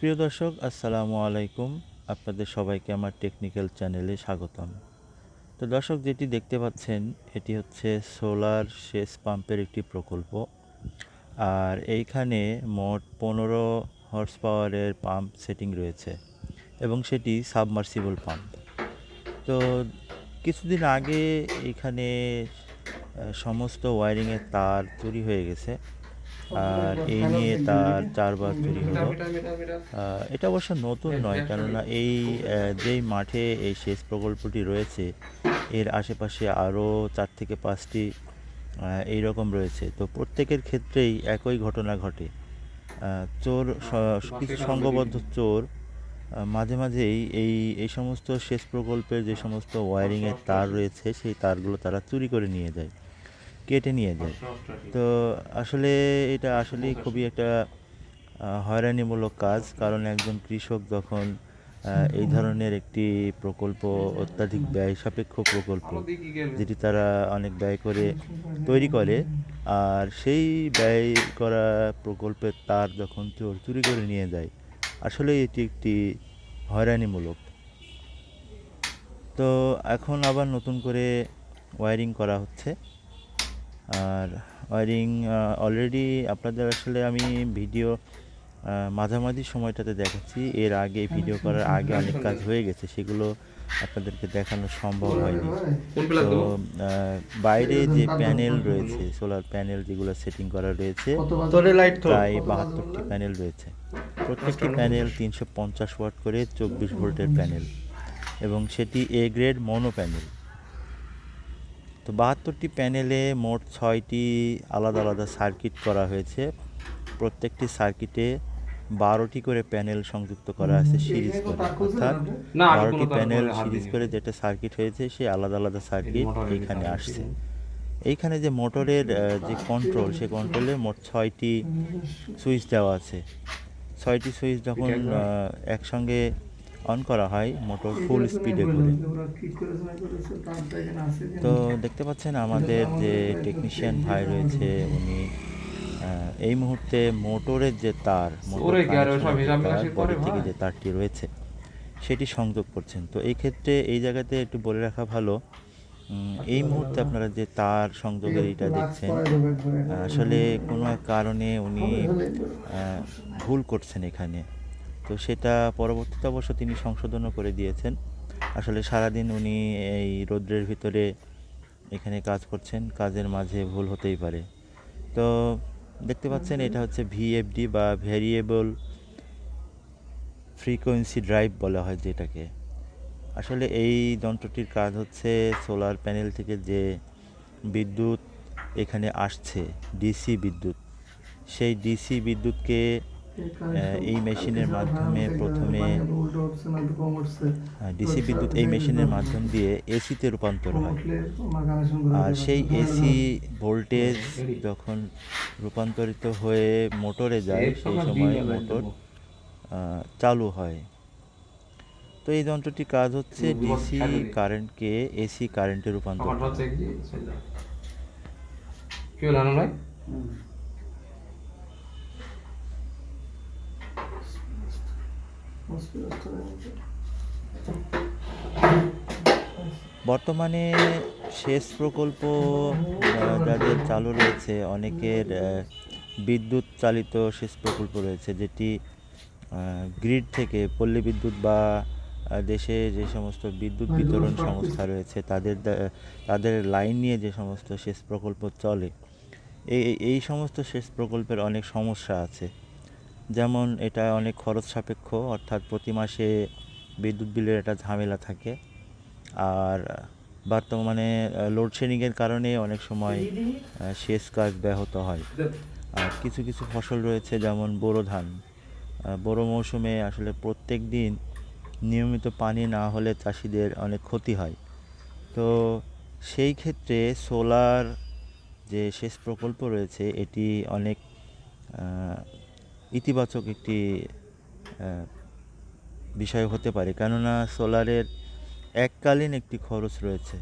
প্রিয় দর্শক, আসসালামু আলাইকুম। আপনাদের সবাইকে আমার টেকনিক্যাল চ্যানেলে স্বাগতম। তো দর্শক, যেটি দেখতে পাচ্ছেন, এটি হচ্ছে সোলার সেচ পাম্পের একটি প্রকল্প। আর এইখানে মোট পনেরো হর্স পাওয়ারের পাম্প সেটিং রয়েছে এবং সেটি সাবমার্সিবল পাম্প। তো কিছুদিন আগে এখানে সমস্ত ওয়্যারিংয়ের তার চুরি হয়ে গেছে। আর এই নিয়ে তার চারবার চুরি হলো। এটা অবশ্য নতুন নয়, কেননা এই যেই মাঠে এই সেচ প্রকল্পটি রয়েছে, এর আশেপাশে আরও চার থেকে পাঁচটি এই রকম রয়েছে। তো প্রত্যেকের ক্ষেত্রেই একই ঘটনা ঘটে। চোর কিছু সংঘবদ্ধ চোর মাঝে মাঝেই এই এই সমস্ত সেচ প্রকল্পের যে সমস্ত ওয়্যারিংয়ের তার রয়েছে, সেই তারগুলো তারা চুরি করে নিয়ে যায়। কেটে নিয়ে যায়। তো আসলে এটা আসলেই খুবই একটা হয়রানিমূলক কাজ। কারণ একজন কৃষক যখন এই ধরনের একটি প্রকল্প, অত্যাধিক ব্যয় সাপেক্ষ প্রকল্প যেটি তারা অনেক ব্যয় করে তৈরি করে, আর সেই ব্যয় করা প্রকল্পের তার যখন চোর চুরি করে নিয়ে যায়, আসলে এটি একটি হয়রানিমূলক। তো এখন আবার নতুন করে ওয়্যারিং করা হচ্ছে। আর ওয়ারিং অলরেডি আপনাদের আসলে আমি ভিডিও মাঝামাঝি সময়টাতে দেখাচ্ছি। এর আগে ভিডিও করার আগে অনেক কাজ হয়ে। গেছে সেগুলো আপনাদেরকে দেখানো সম্ভব হয়নি। তো বাইরে যে প্যানেল রয়েছে সোলার প্যানেল যেগুলো সেটিং করা রয়েছে প্রায় বাহাত্তরটি প্যানেল রয়েছে। প্রত্যেকটি প্যানেল তিনশো পঞ্চাশ ওয়াট করে চব্বিশ ভোল্টের প্যানেল এবং সেটি এ গ্রেড মনো প্যানেল তো বাহাত্তরটি প্যানেলে মোট ছয়টি আলাদা আলাদা সার্কিট করা হয়েছে। প্রত্যেকটি সার্কিটে বারোটি করে প্যানেল সংযুক্ত করা আছে সিরিজ করে। অর্থাৎ বারোটি প্যানেল সিরিজ করে যেটা সার্কিট হয়েছে সেই আলাদা আলাদা সার্কিট এইখানে আসছে। এইখানে যে মোটরের যে কন্ট্রোল সে কন্ট্রোলে মোট ছয়টি সুইচ দেওয়া আছে। ছয়টি সুইচ যখন একসঙ্গে অন করা হয় মোটর ফুল স্পিডে ঘুরে তো দেখতে পাচ্ছেন আমাদের যে টেকনিশিয়ান ভাই রয়েছে উনি এই মুহূর্তে মোটরের যে তার মোটর থেকে যে তারটি রয়েছে সেটি সংযোগ করছেন। তো এই ক্ষেত্রে এই জায়গাতে একটু বলে রাখা ভালো এই মুহূর্তে আপনারা যে তার সংযোগের এটা দেখছেন আসলে কোনো এক কারণে উনি ভুল করছেন এখানে। তো সেটা পরবর্তীতে অবশ্য তিনি সংশোধনও করে দিয়েছেন। আসলে সারাদিন উনি এই রৌদ্রের ভিতরে এখানে কাজ করছেন, কাজের মাঝে ভুল হতেই পারে। তো দেখতে পাচ্ছেন, এটা হচ্ছে ভিএফডি বা ভ্যারিয়েবল ফ্রিকোয়েন্সি ড্রাইভ বলা হয় যেটাকে। আসলে এই যন্ত্রটির কাজ হচ্ছে সোলার প্যানেল থেকে যে বিদ্যুৎ এখানে আসছে ডিসি বিদ্যুৎ। সেই ডিসি বিদ্যুৎকে এই মেশিনের মাধ্যমে প্রথমে ডিসি বিদ্যুৎ এই মেশিনের মাধ্যম দিয়ে এসিতে রূপান্তর হয়। আর সেই এসি ভোল্টেজ যখন রূপান্তরিত হয়ে মোটরে যায় সেই সময় মোটর চালু হয়। তো এই যন্ত্রটির কাজ হচ্ছে ডিসি কারেন্টকে এসি কারেন্টে রূপান্তর কি কি হলো আনন্দ ভাই বর্তমানে সেচ প্রকল্প যাদের চালু রয়েছে, অনেকের বিদ্যুৎ চালিত সেচ প্রকল্প রয়েছে, যেটি গ্রিড থেকে পল্লী বিদ্যুৎ বা দেশে যে সমস্ত বিদ্যুৎ বিতরণ সংস্থা রয়েছে, তাদের তাদের লাইন নিয়ে যে সমস্ত সেচ প্রকল্প চলে এই- এই সমস্ত সেচ প্রকল্পের অনেক সমস্যা আছে। যেমন এটা অনেক খরচ সাপেক্ষ, অর্থাৎ প্রতি মাসে বিদ্যুৎ বিলের একটা ঝামেলা থাকে। আর বর্তমানে লোডশেডিংয়ের কারণে অনেক সময় সেচ কাজ ব্যাহত হয়। আর কিছু কিছু ফসল রয়েছে, যেমন বোরো ধান। বোরো মৌসুমে আসলে প্রত্যেক দিন নিয়মিত পানি না হলে চাষিদের অনেক ক্ষতি হয়। তো সেই ক্ষেত্রে সোলার যে সেচ প্রকল্প রয়েছে, এটি অনেক ইতিবাচক একটি বিষয় হতে পারে। কেননা সোলারের এককালীন একটি খরচ রয়েছে।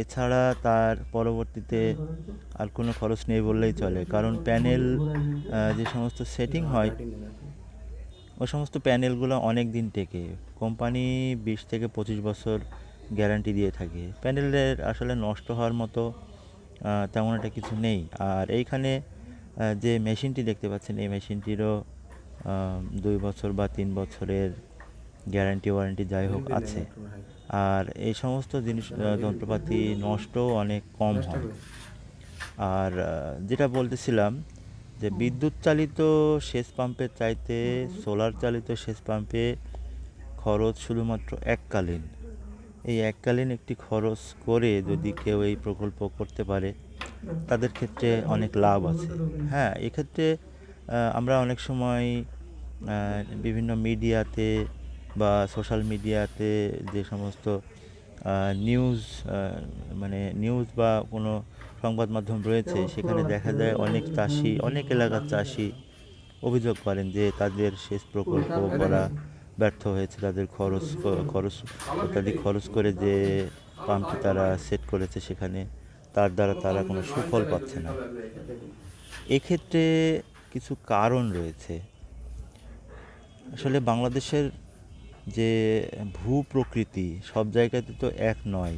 এছাড়া তার পরবর্তীতে আর কোনো খরচ নেই বললেই চলে। কারণ প্যানেল যে সমস্ত সেটিং হয় ওই সমস্ত প্যানেলগুলো অনেক দিন টেকে। কোম্পানি বিশ থেকে পঁচিশ বছর গ্যারান্টি দিয়ে থাকে। প্যানেলের আসলে নষ্ট হওয়ার মতো তেমন একটা কিছু নেই। আর এইখানে যে মেশিনটি দেখতে পাচ্ছেন এই মেশিনটিরও দুই বছর বা তিন বছরের গ্যারান্টি ওয়ারেন্টি যাই হোক আছে। আর এই সমস্ত জিনিস যন্ত্রপাতি নষ্টও অনেক কম হয়। আর যেটা বলতেছিলাম যে বিদ্যুৎ চালিত সেচ পাম্পের চাইতে সোলার চালিত সেচ পাম্পে খরচ শুধুমাত্র এককালীন। এই এককালীন একটি খরচ করে যদি কেউ এই প্রকল্প করতে পারে তাদের ক্ষেত্রে অনেক লাভ আছে। হ্যাঁ এক্ষেত্রে আমরা অনেক সময় বিভিন্ন মিডিয়াতে বা সোশ্যাল মিডিয়াতে যে সমস্ত নিউজ মানে নিউজ বা কোনো সংবাদ মাধ্যম রয়েছে, সেখানে দেখা যায় অনেক চাষি, অনেক এলাকার চাষি অভিযোগ করেন যে তাদের সেচ প্রকল্প করা ব্যর্থ হয়েছে, তাদের খরচ খরচ অত্যাধিক খরচ করে যে পাম্পটি তারা সেট করেছে সেখানে। তার দ্বারা তারা কোনো সুফল পাচ্ছে না। এক্ষেত্রে কিছু কারণ রয়েছে। আসলে বাংলাদেশের যে ভূ প্রকৃতি সব জায়গাতে তো এক নয়।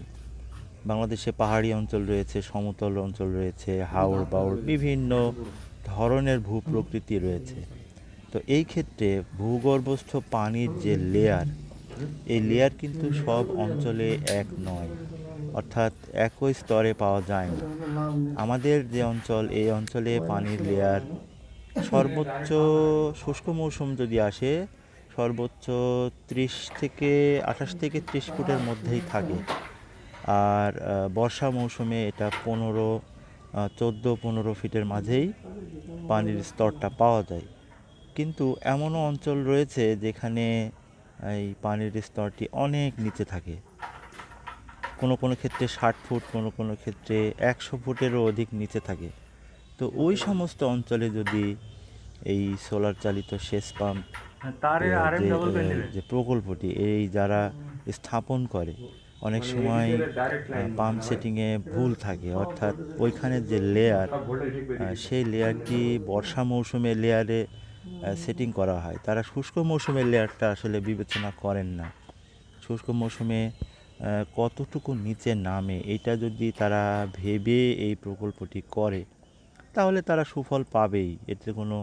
বাংলাদেশে পাহাড়ি অঞ্চল রয়েছে, সমতল অঞ্চল রয়েছে হাওড় বাউড় বিভিন্ন ধরনের ভূ প্রকৃতি রয়েছে। তো এই ক্ষেত্রে ভূগর্ভস্থ পানির যে লেয়ার এই লেয়ার কিন্তু সব অঞ্চলে এক নয়। অর্থাৎ একই স্তরে পাওয়া যায় না আমাদের যে অঞ্চল, এই অঞ্চলে পানির লেয়ার সর্বোচ্চ শুষ্ক মৌসুম যদি আসে, সর্বোচ্চ ত্রিশ থেকে আঠাশ থেকে ত্রিশ ফুটের মধ্যেই থাকে। আর বর্ষা মৌসুমে এটা পনেরো চোদ্দ, পনেরো ফিটের মাঝেই পানির স্তরটা পাওয়া যায়। কিন্তু এমনও অঞ্চল রয়েছে যেখানে এই পানির স্তরটি অনেক নিচে থাকে। কোনো কোনো ক্ষেত্রে ষাট ফুট কোনো কোনো ক্ষেত্রে একশো ফুটেরও অধিক নিচে থাকে। তো ওই সমস্ত অঞ্চলে যদি এই সোলার চালিত সেচ পাম্প এম যে, প্রকল্পটি এই যারা স্থাপন করে অনেক সময় পাম্প সেটিংয়ে ভুল থাকে। অর্থাৎ ওইখানে যে লেয়ার সেই লেয়ারটি বর্ষা মৌসুমে লেয়ারে সেটিং করা হয়? তারা শুষ্ক মৌসুমের লেয়ারটা আসলে বিবেচনা করেন না। শুষ্ক মৌসুমে কতটুকু নিচে নামে, এটা যদি তারা ভেবে এই প্রকল্পটি করে, তাহলে তারা সুফল পাবেই, এতে কোনো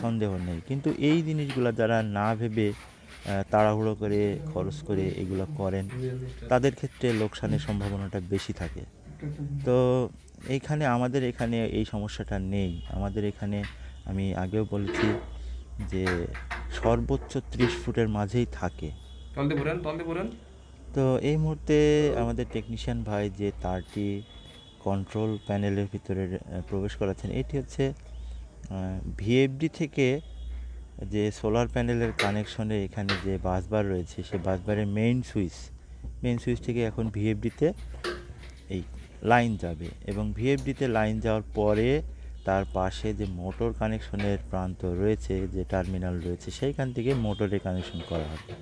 সন্দেহ নেই। কিন্তু এই জিনিসগুলো যারা না ভেবে তাড়াহুড়ো করে, খরচ করে এগুলো করেন, তাদের ক্ষেত্রে লোকসানের সম্ভাবনাটা বেশি থাকে। তো এইখানে, আমাদের এখানে এই সমস্যাটা নেই। আমাদের এখানে, আমি আগেও বলেছি যে সর্বোচ্চ ত্রিশ ফুটের মাঝেই থাকে। তো এই মুহূর্তে আমাদের টেকনিশিয়ান ভাই যে তারটি কন্ট্রোল প্যানেলের ভিতরে প্রবেশ করাচ্ছেন, এটি হচ্ছে ভিএফডি থেকে যে সোলার প্যানেলের কানেকশনে এখানে যে বাসবার রয়েছে সেই বাসবারের মেইন সুইচ মেইন সুইচ থেকে এখন ভিএফডিতে এই লাইন যাবে এবং ভিএফডিতে লাইন যাওয়ার পরে তার পাশে যে মোটর কানেকশনের প্রান্ত রয়েছে, যে টার্মিনাল রয়েছে, সেইখান থেকে মোটরে কানেকশন করা হবে।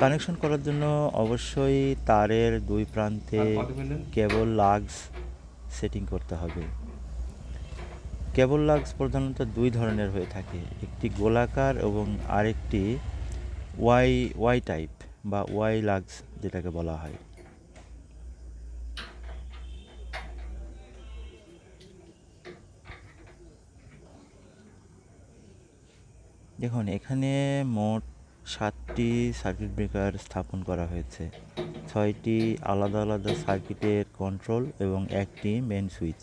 কানেকশন করার জন্য অবশ্যই তারের দুই প্রান্তে? কেবল লাগস সেটিং করতে হবে কেবল লাগস প্রধানত দুই ধরনের হয়ে থাকে একটি গোলাকার এবং আরেকটি ওয়াই ওয়াই টাইপ বা ওয়াই লাগস যেটাকে বলা হয় দেখুন এখানে মোট সাতটি সার্কিট ব্রেকার স্থাপন করা হয়েছে। ছয়টি আলাদা আলাদা সার্কিটের কন্ট্রোল এবং একটি মেন সুইচ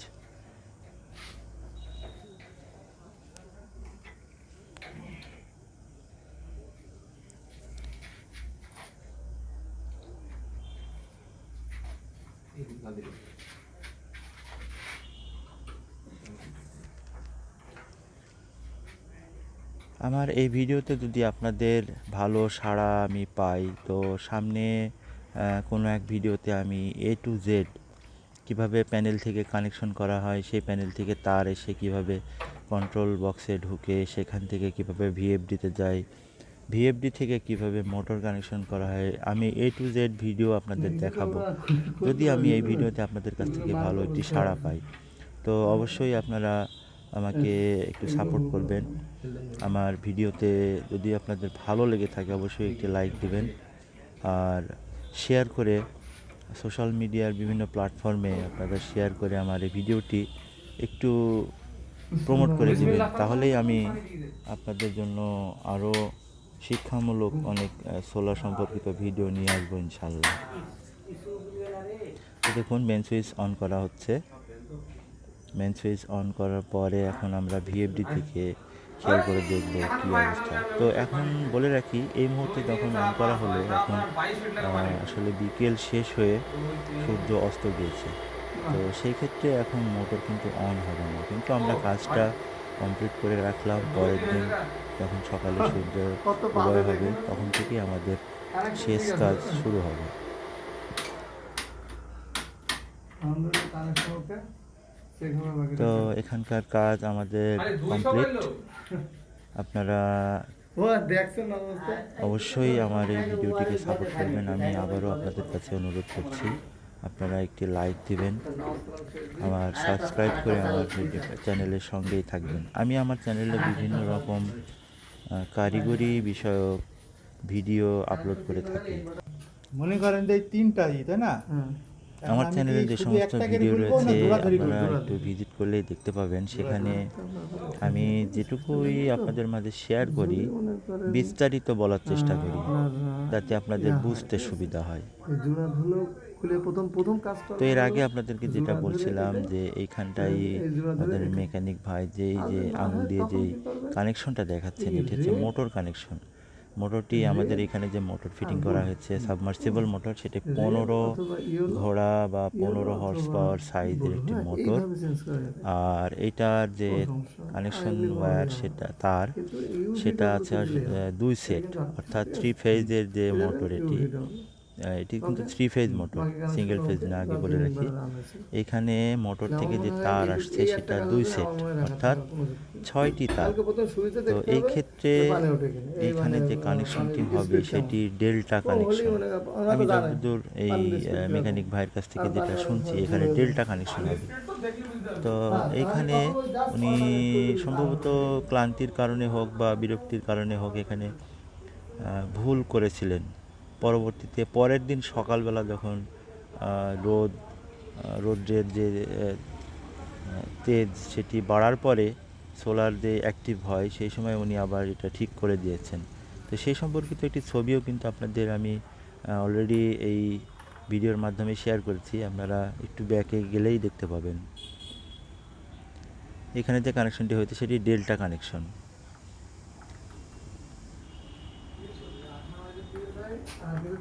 আমার এই ভিডিওতে যদি আপনাদের ভালো সাড়া আমি পাই, তো সামনে কোনো এক ভিডিওতে আমি এ টু জেড কীভাবে প্যানেল থেকে কানেকশন করা হয়, সেই প্যানেল থেকে তার এসে কীভাবে কন্ট্রোল বক্সে ঢুকে, সেখান থেকে কীভাবে ভিএফডিতে যায় ভিএফডি থেকে কীভাবে মোটর কানেকশন করা হয়, আমি এ টু জেড ভিডিও আপনাদের দেখাবো। যদি আমি এই ভিডিওতে আপনাদের কাছ থেকে ভালো একটি সাড়া পাই, তো অবশ্যই আপনারা আমাকে একটু সাপোর্ট করবেন। আমার ভিডিওতে যদি আপনাদের ভালো লেগে থাকে, অবশ্যই একটি লাইক দেবেন। আর শেয়ার করে সোশ্যাল মিডিয়ার বিভিন্ন প্ল্যাটফর্মে আপনারা শেয়ার করে আমার এই ভিডিওটি একটু প্রমোট করে দেবেন। তাহলেই আমি আপনাদের জন্য আরও শিক্ষামূলক অনেক সোলার সম্পর্কিত ভিডিও নিয়ে আসব ইনশাল্লাহ। দেখুন মেন সুইচ অন করা হচ্ছে। মেন সুইচ অন করার পরে এখন আমরা ভিএফডি থেকে খেয়াল করে দেখব কী অবস্থা। তো এখন বলে রাখি, এই মুহূর্তে যখন অন করা হলো, এখন আসলে বিকেল শেষ হয়ে সূর্য অস্ত গিয়েছে। তো সেই ক্ষেত্রে এখন মোটর কিন্তু অন হবে না। কিন্তু আমরা কাজটা কমপ্লিট করে রাখলাম। পরের দিন যখন সকালে সূর্য উদয় হবে, তখন থেকেই আমাদের শেষ কাজ শুরু হবে। তো এখানকার কাজ আমাদের কমপ্লিট। আপনারা অবশ্যই আমার এই ভিডিওটিকে সাপোর্ট করবেন। আমি আবারও আপনাদের কাছে অনুরোধ করছি আপনারা একটি লাইক দিবেন আমার সাবস্ক্রাইব করে আমার ভিডিও চ্যানেলের সঙ্গেই থাকবেন। আমি আমার চ্যানেলে বিভিন্ন রকম কারিগরি বিষয়ক ভিডিও আপলোড করে থাকি। মনে করেন যে এই তিনটাই তাই না? আমার আমি চ্যানেলে যে সমস্ত ভিডিও রয়েছে আপনারা একটু ভিজিট করলেই দেখতে পাবেন। সেখানে আমি যেটুকুই আপনাদের মাঝে শেয়ার করি বিস্তারিত বলার চেষ্টা করি যাতে আপনাদের বুঝতে সুবিধা হয়। এই জোড়া ধুলো খুলে প্রথম প্রথম কাজটা তো এর আগে আপনাদেরকে যেটা বলছিলাম যে এইখানটাই আমাদের মেকানিক ভাই যে এই যে আঙুল দিয়ে যে কানেকশনটা দেখাচ্ছেন এটা হচ্ছে মোটর কানেকশন মোটরটি আমাদের এখানে যে মোটর ফিটিং করা হয়েছে সাবমার্সিবল মোটর সেটি পনেরো ঘোড়া বা পনেরো হর্স পাওয়ার সাইজের একটি মোটর। করা যাবে। আর এটার যে কানেকশন ওয়্যার সেটা তার সেটা আছে দুই সেট অর্থাৎ থ্রি ফেজের যে মোটর এটি। এটি কিন্তু three phase motor single phase না আগে বলে রাখি। এখানে মোটর থেকে যে তার আসছে সেটা দুই সেট অর্থাৎ ছয়টি তার। তো এই ক্ষেত্রে এইখানে যে কানেকশনটি হবে সেটি ডেল্টা কানেকশন আমি যতদূর এই মেকানিক ভাইয়ের কাছ থেকে যেটা শুনছি এখানে ডেল্টা কানেকশন হবে। তো এইখানে উনি সম্ভবত ক্লান্তির কারণে হোক বা বিরক্তির কারণে হোক এখানে ভুল করেছিলেন। পরবর্তীতে পরের দিন সকালবেলা যখন রোদ রৌদ্রের যে তেজ সেটি বাড়ার পরে সোলার যে অ্যাক্টিভ হয়, সেই সময় উনি আবার এটা ঠিক করে দিয়েছেন। তো সেই সম্পর্কিত একটি ছবিও কিন্তু আপনাদের আমি অলরেডি এই ভিডিওর মাধ্যমে শেয়ার করেছি। আপনারা একটু ব্যাকে গেলেই দেখতে পাবেন। এখানে যে কানেকশনটি হয়েছে, সেটি ডেল্টা কানেকশন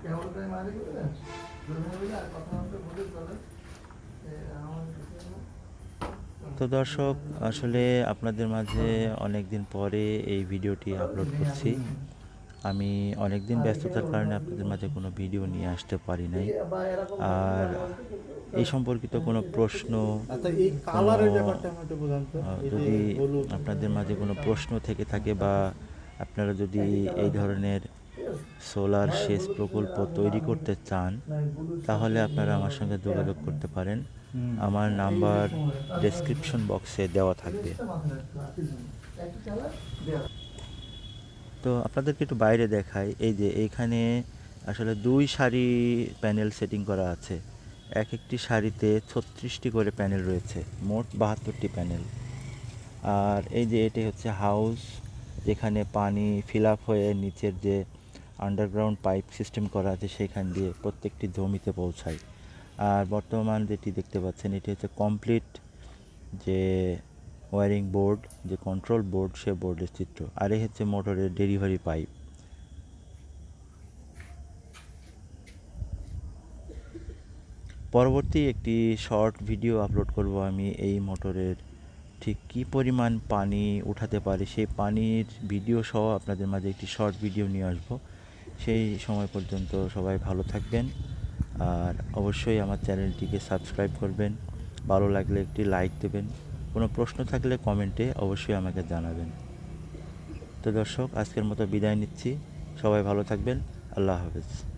কেমন আর বলে তো দর্শক আসলে আপনাদের মাঝে অনেক দিন পরে এই ভিডিওটি আপলোড করছি। আমি অনেক দিন ব্যস্ততার কারণে আপনাদের মাঝে কোনো ভিডিও নিয়ে আসতে পারি নাই। আর এই সম্পর্কিত কোনো প্রশ্ন আচ্ছা যদি আপনাদের মাঝে কোনো প্রশ্ন থেকে থাকে বা আপনারা যদি এই ধরনের সোলার সেচ প্রকল্প তৈরি করতে চান, তাহলে আপনারা আমার সঙ্গে যোগাযোগ করতে পারেন। আমার নাম্বার ডেসক্রিপশন বক্সে দেওয়া থাকবে। তো আপনাদেরকে একটু বাইরে দেখাই, এই যে এইখানে আসলে দুই সারি প্যানেল সেটিং করা আছে। এক একটি শাড়িতে ছত্রিশটি করে প্যানেল রয়েছে, মোট বাহাত্তরটি প্যানেল। আর এই যে এটি হচ্ছে হাউস, যেখানে পানি ফিল আপ হয়ে নিচের যে আন্ডারগ্রাউন্ড পাইপ সিস্টেম করা আছে সেখান দিয়ে প্রত্যেকটি জমিতে পৌঁছায়। আর বর্তমান যেটি দেখতে পাচ্ছেন, এটি হচ্ছে কমপ্লিট যে ওয়ারিং বোর্ড যে কন্ট্রোল বোর্ড সে বোর্ডের চিত্র। আর এই হচ্ছে মোটরের ডেলিভারি পাইপ পরবর্তী একটি শর্ট ভিডিও আপলোড করব আমি, এই মোটরের ঠিক কী পরিমাণ পানি উঠাতে পারে, সেই পানির ভিডিও সহ আপনাদের মাঝে একটি শর্ট ভিডিও নিয়ে আসব। সেই সময় পর্যন্ত সবাই ভালো থাকবেন। আর অবশ্যই আমার চ্যানেলটিকে সাবস্ক্রাইব করবেন। ভালো লাগলে একটি লাইক দেবেন। কোনো প্রশ্ন থাকলে কমেন্টে অবশ্যই আমাকে জানাবেন। তো দর্শক, আজকের মতো বিদায় নিচ্ছি। সবাই ভালো থাকবেন। আল্লাহ হাফেজ।